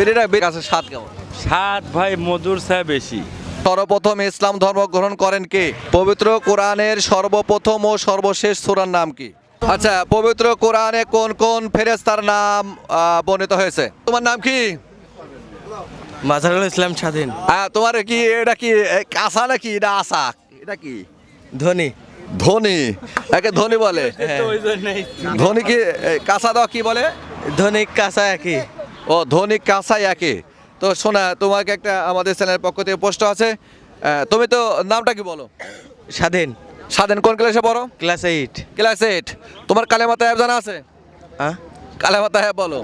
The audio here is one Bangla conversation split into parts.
বিড়িটা বিড়ি স্বাদ কেমন? স্বাদ ভাই মধুর চা বেশি। সর্বপ্রথম ইসলাম ধর্ম গ্রহণ করেন কে? পবিত্র কোরআনের সর্বপ্রথম ও সর্বশেষ সূরার নাম কি? আচ্ছা পবিত্র কোরআনে কোন কোন ফেরেস্তার নাম বর্ণিত হয়েছে? তোমার নাম কি? মাজারুল ইসলাম স্বাধীন। আহ, তোমার কি এটা কি কাঁসা নাকি? এটা আসা এটা কি? ধনী। ধনী। একে ধনী বলে। ধনী কি কাঁসা দেওয়া কি বলে? ধনী কাঁচা একই। ও ধনী কাঁসাই একে তো শোনা তোমাকে একটা আমাদের চ্যানেলের পক্ষ থেকে পোস্ট আছে। তুমি তো নামটা কি বলো? স্বাধীন। স্বাধীন কোন ক্লাসে পড়ো? Class eight. Class eight. তোমার কালেমা তাহেব জানা আছে? হ্যাঁ? কালেমা তাহেব বলো।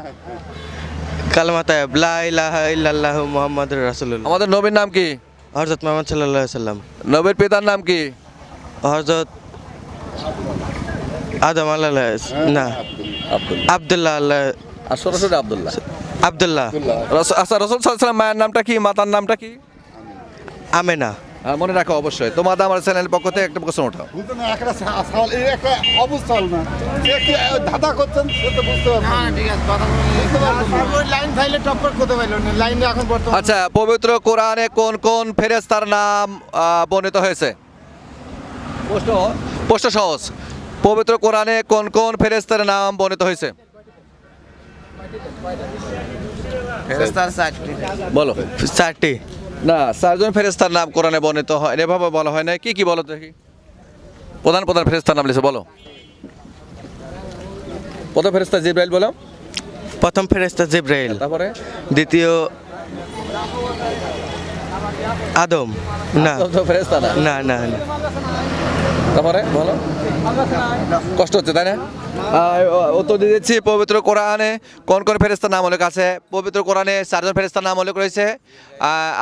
কালমা তায়েব লা ইলাহা ইল্লাল্লাহু মুহাম্মাদুর রাসূলুল্লাহ। আমাদের নবীর নাম কি? হযরত মুহাম্মদ সাল্লাল্লাহু আলাইহি সাল্লাম নবীর পিতার নাম কি? হযরত আদম আলাইহিস না। আব্দুল্লাহ। আল্লাহ। আর সরাসরি আবদুল্লাহ। আব্দুল্লাহ। আচ্ছা রসুল সাল্লাম মায়ের নামটা কি? মাতার নামটা কি? আমেনা। হ্যাঁ, মনে রাখো অবশ্যই তোমার আমার চ্যানেলের পক্ষ থেকে একটা প্রশ্ন পারবেন হ্যাঁ আচ্ছা পবিত্র কোরআনে কোন কোন ফেরেস্তার নাম বর্ণিত হয়েছে? প্রশ্ন প্রশ্ন সহজ। পবিত্র কোরআনে কোন কোন ফেরেস্তার নাম বর্ণিত হয়েছে? বলো। চারটি না চারজন ফেরেস্তার নাম কোরআনে বর্ণিত হয় এভাবে বলা হয় না। কি কি বলো তো দেখি। প্রধান প্রধান ফেরেস্তার নাম লিখে বলো। প্রথম ফেরেস্তা জিব্রাইল বলো। প্রথম ফেরেস্তা জিব্রাইল। তারপরে? দ্বিতীয় আদম। না। না। না না তারপরে বলো। কষ্ট হচ্ছে তাই না? উত্তর দিয়ে দিচ্ছি পবিত্র কোরআনে কোন কোন ফেরেস্তার নাম উল্লেখ আছে? পবিত্র কোরআনে চারজন ফেরেস্তার নাম উল্লেখ রয়েছে।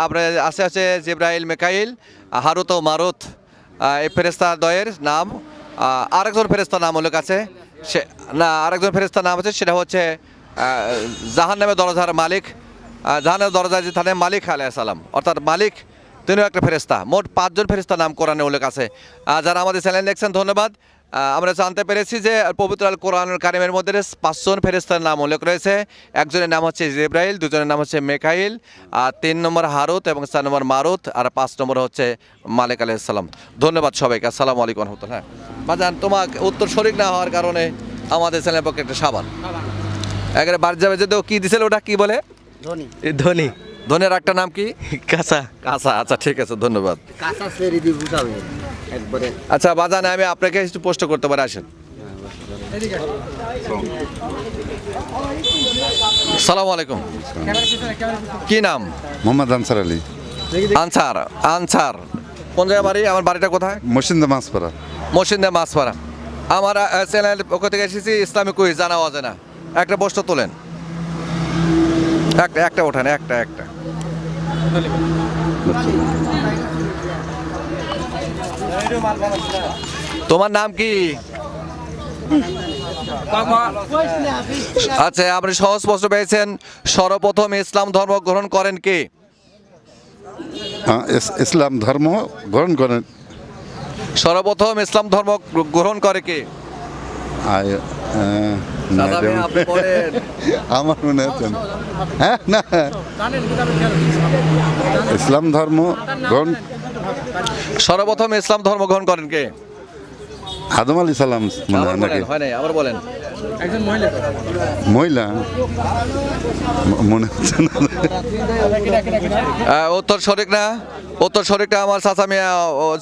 আপনার আছে আছে জিব্রাইল মেকাইল হারুত ও মারুত। এই ফেরেস্তা দয়ের নাম। আরেকজন ফেরেস্তার নাম উল্লেখ আছে। সে না আরেকজন ফেরেস্তার নাম আছে সেটা হচ্ছে জাহান নামে দরজার মালিক জাহানের দরজা যে থানে মালিক আলাইহিস সালাম, অর্থাৎ মালিক, তিনিও একটা ফেরেস্তা মোট পাঁচজন ফেরেস্তার নাম কোরআনে উল্লেখ আছে। যারা আমাদের চ্যানেল দেখছেন, ধন্যবাদ। আমরা জানতে পেরেছি যে পবিত্র আল কোরআন কারিমের মধ্যে পাঁচজন ফেরেস্তার নাম উল্লেখ রয়েছে। একজনের নাম হচ্ছে জিব্রাইল, দুজনের নাম হচ্ছে মেকাইল, আর তিন নম্বর হারুত এবং চার নম্বর মারুত, আর পাঁচ নম্বর হচ্ছে মালিক আলাইসাল্লাম ধন্যবাদ সবাইকে। আসসালামু আলাইকুম রহমতুল্লাহ। হ্যাঁ বাজান, তোমার উত্তর শরিক না হওয়ার কারণে আমাদের চ্যানেলের পক্ষে একটা সাবান। একেবারে বাড়ি যাবে যদি কি দিছিল ওটা কি বলে? এ ধনী। ধনের একটা নাম কি? কাঁচা। আচ্ছা আচ্ছা ঠিক আছে ধন্যবাদ। কাঁচা সেরি দিয়ে বুঝাবে একবারে। আচ্ছা বাজানে আমি আপনাকে একটু পোস্ট করতে পারি আসেন। সালাম আলাইকুম। কি নাম? মোহাম্মদ আনসার আলী। আনসার আনসার। কোন জায়গায় বাড়ি? আমার বাড়িটা কোথায়? মসিন্দা মাছপাড়া। মসজিদে মাছপাড়া। আমার চ্যানেল পক্ষ থেকে এসেছি ইসলামিক কুইজ জানা অজানা। একটা পোস্ট তোলেন। একটা একটা ওঠান একটা একটা। তোমার নাম কি? আচ্ছা আপনি সহজ প্রশ্ন পেয়েছেন। সর্বপ্রথম ইসলাম ধর্ম গ্রহণ করেন কে? হ্যাঁ, ইসলাম ধর্ম গ্রহণ করেন। সর্বপ্রথম ইসলাম ধর্ম গ্রহণ করে কে? আমার মনে হচ্ছে হ্যাঁ না। ইসলাম ধর্ম গ্রহণ সর্বপ্রথম ইসলাম ধর্ম গ্রহণ করেন কে? আদম আলী সালাম মনে হয় নাকি? আবার বলেন। মহিলা মনে হচ্ছে না। উত্তর সঠিক না? উত্তর সঠিকটা আমার চাচা মিয়া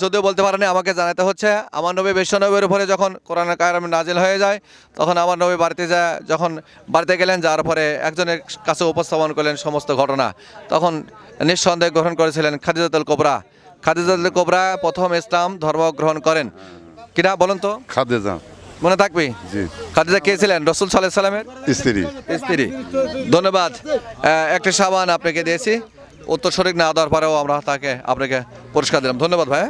যদিও বলতে পারেনি আমাকে জানাতে হচ্ছে আমার নবী বিশ্বনবীর উপরে যখন কোরআন কায়রাম নাজিল হয়ে যায় তখন আমার নবী বাড়িতে যা যখন বাড়িতে গেলেন যাওয়ার পরে একজনের কাছে উপস্থাপন করলেন সমস্ত ঘটনা। তখন নিঃসন্দেহে গ্রহণ করেছিলেন খাদিজাতুল কোবরা। খাদিজাতুল কোবরা প্রথম ইসলাম ধর্ম গ্রহণ করেন। কিনা বলুন তো। খাদে যা মনে থাকবি? জি। খাদিজা কে ছিলেন? রসুল সাল্লাহ সাল্লামের? স্ত্রী। স্ত্রী। ধন্যবাদ। একটা সাবান আপনাকে দিয়েছি। উত্তর সঠিক না দেওয়ার পরেও আমরা তাকে আপনাকে পুরস্কার দিলাম। ধন্যবাদ ভাই।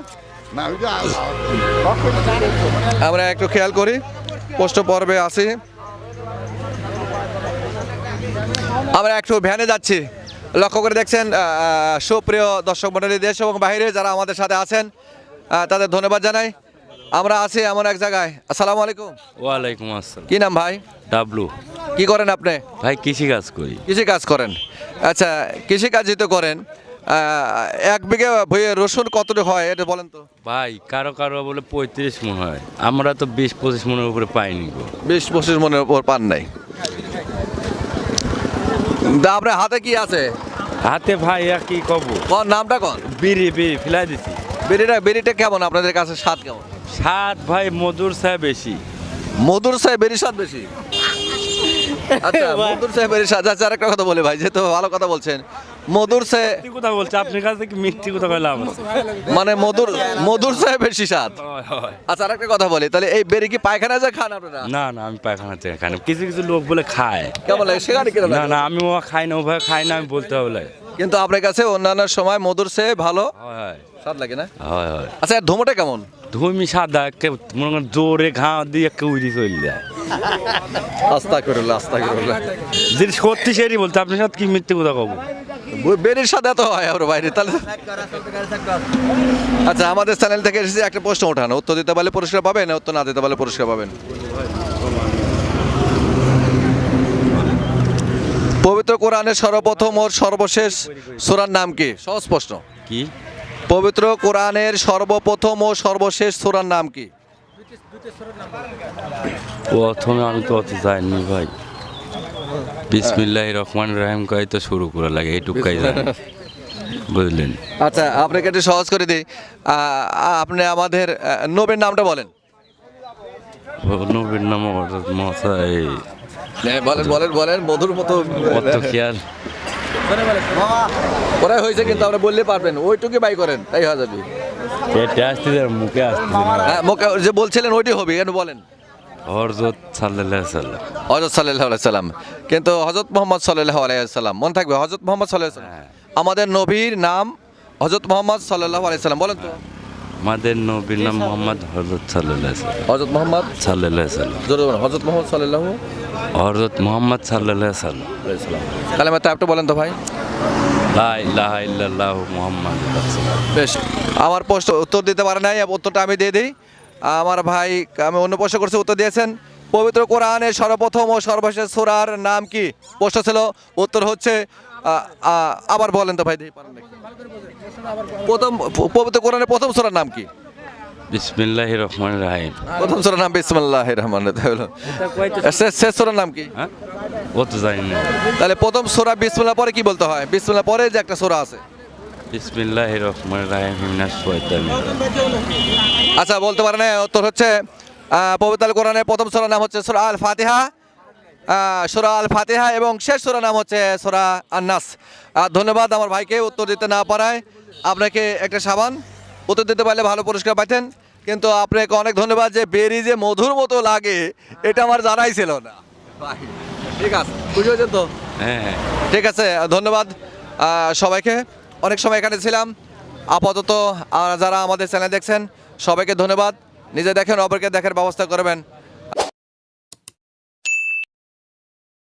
আমরা একটু খেয়াল করি। পোস্ট পর্বে আসি আমরা একটু ভ্যানে যাচ্ছি। লক্ষ্য করে দেখছেন সুপ্রিয় দর্শক মণ্ডলী দেশ এবং বাইরে যারা আমাদের সাথে আছেন তাদের ধন্যবাদ জানাই। আমরা আছি এমন এক জায়গায়। আসসালামু আলাইকুম। ওয়ালাইকুম আসসালাম। কি নাম ভাই? ডাবলু। কি করেন আপনি? ভাই কৃষি কাজ করি। কৃষি কাজ করেন। আচ্ছা কৃষি কাজই তো করেন এক বিঘে ভুঁইয়ে রসুন কতটুকু হয় এটা বলেন তো। ভাই কারও কারও বলে পঁয়ত্রিশ মন হয়। আমরা তো বিশ পঁচিশ মনের উপরে পাইনি গো। বিশ পঁচিশ মনের উপর পান নাই। দা আপনার হাতে কি আছে? হাতে ভাই আর কি কব? নামটা কোন? বিড়ি বিড়ি ফেলাই দিছি। বিড়িটা বিড়িটা কেমন? আপনাদের কাছে স্বাদ কেমন? সাত ভাই মধুর সাহেব বেশি। মধুর সাহেব বেরি স্বাদ বেশি? আচ্ছা মধুর সাহেব বেরি স্বাদ। আচ্ছা আরেকটা কথা বলি ভাই যেহেতু ভালো কথা বলছেন। মধুর সে কথা বলছে আপনার কাছে কি মিথ্যে কথা কইলাম মানে মধুর মধুর সাহেব বেশি স্বাদ। আচ্ছা আরেকটা কথা বলি তাহলে এই বেরি কি পায়খানা যা খান আপনারা? না না আমি পায়খানা থেকে খাই না। কিছু কিছু লোক বলে খায়। কেমন লাগে সেখানে কীরকম না না আমি ও খাই না ওভাবে খাই না আমি বলতে হবে। কিন্তু আপনার কাছে অন্যান্য সময় মধুর সে ভালো। হয়। স্বাদ লাগে না? হয় হয়। আচ্ছা এর ধুমোটা কেমন? ধুমি সাদা কে মনে করেন জোরে ঘা দিয়ে কেউ উড়ি চলে যায়। আস্তা করুল্লাহ আস্তা করুল্লাহ যদি সত্যি সেরই বলতে আপনার সাথে কি মিথ্যে কথা কব? বেরির সাথে এত হয় আমরা বাইরে তাহলে আচ্ছা আমাদের চ্যানেল থেকে এসেছে একটা প্রশ্ন ওঠানো। উত্তর দিতে পারলে পুরস্কার পাবেন উত্তর না দিতে পারলে পুরস্কার পাবেন। পবিত্র কোরআনের সর্বপ্রথম ও সর্বশেষ সূরার নাম কি? সহজ প্রশ্ন। কি? পবিত্র কোরআনের সর্বপ্রথম ও সর্বশেষ সূরার নাম কি? প্রথমে আমি তো অত যাইনি ভাই। বিসমিল্লাহ রহমান রাহিম কাই তো শুরু করা লাগে এইটুকাই জানি। বুঝলেন? আচ্ছা আপনাকে একটু সহজ করে দিই। আপনি আমাদের নবীর নামটা বলেন। নবীর নাম হযরত মুসা এই বলেন বলেন বলেন মধুর মতো খেয়াল ওরাই হয়েছে কিন্তু আমরা বললে পারবেন ওইটুকু বাই করেন তাই হয়ে যাবে। পেটে আসতে মুখে আসতে হ্যাঁ, মুখে যে বলছিলেন ওইটি হবে কেন বলেন? হজরত সাল্লাহ আলাইহি সাল্লাম হজরত সাল্লাহ সাল্লাম কিন্তু হজরত মোহাম্মদ সাল্লাহ আলাইসাল্লাম মনে থাকবে? হজরত মোহাম্মদ সাল্লাহ। আমাদের নবীর নাম হজরত মোহাম্মদ সাল্লাহ আলাইসাল্লাম বলেন তো। আমাদের নবীর নাম মোহাম্মদ সাল্লাল্লাহু আলাইহি সাল্লাম। হজরত মোহাম্মদ? সাল্লাল্লাহু আলাইহি সাল্লাম। হজরত মোহাম্মদ সাল্লাহ হযরত মোহাম্মদ সাল্লাল্লাহু আলাইহি সাল্লাম। মাত্র আপনি বলেন তো ভাই। লা ইলাহা ইল্লাল্লাহু মুহাম্মাদুর বেশ আমার প্রশ্ন উত্তর দিতে পারে নাই উত্তরটা আমি দিয়ে দিই। আমার ভাই আমি অন্য প্রশ্ন করছি উত্তর দিয়েছেন। পবিত্র কোরআনের সর্বপ্রথম ও সর্বশেষ সূরার নাম কি? প্রশ্ন ছিল উত্তর হচ্ছে আবার বলেন তো ভাই? প্রথম পবিত্র কোরআনের প্রথম সূরার নাম কি? বিসমিল্লাহির রহমানির রহিম। প্রথম সূরার নাম বিসমিল্লাহ রহমান শেষ সূরার নাম কি? হ্যাঁ? ও তো জানি না। তাহলে প্রথম সূরা বিসমিল্লাহ পরে কি বলতে হয়? বিসমিল্লাহ পরে যে একটা সূরা আছে। বিসমিল্লাহির রহমানির রহিম। আচ্ছা বলতে পারেন উত্তর হচ্ছে পবিত্র কোরআনের প্রথম সূরার নাম হচ্ছে সূরা আল ফাতিহা সূরা আল ফাতেহা এবং শেষ সূরা নাম হচ্ছে সোরা আন্নাস। ধন্যবাদ আমার ভাইকে উত্তর দিতে না পারায়। আপনাকে একটা সাবান। উত্তর দিতে পারলে ভালো পুরস্কার পাইতেন। কিন্তু আপনাকে অনেক ধন্যবাদ যে বেরি যে মধুর মতো লাগে এটা আমার জানাই ছিল না। ঠিক আছে। বুঝে হয়েছেন তো? হ্যাঁ হ্যাঁ। ঠিক আছে ধন্যবাদ। সবাইকে। অনেক সময় এখানে ছিলাম। আপাতত যারা আমাদের চ্যানেল দেখছেন সবাইকে ধন্যবাদ। নিজে দেখেন অপরকে দেখার ব্যবস্থা করবেন।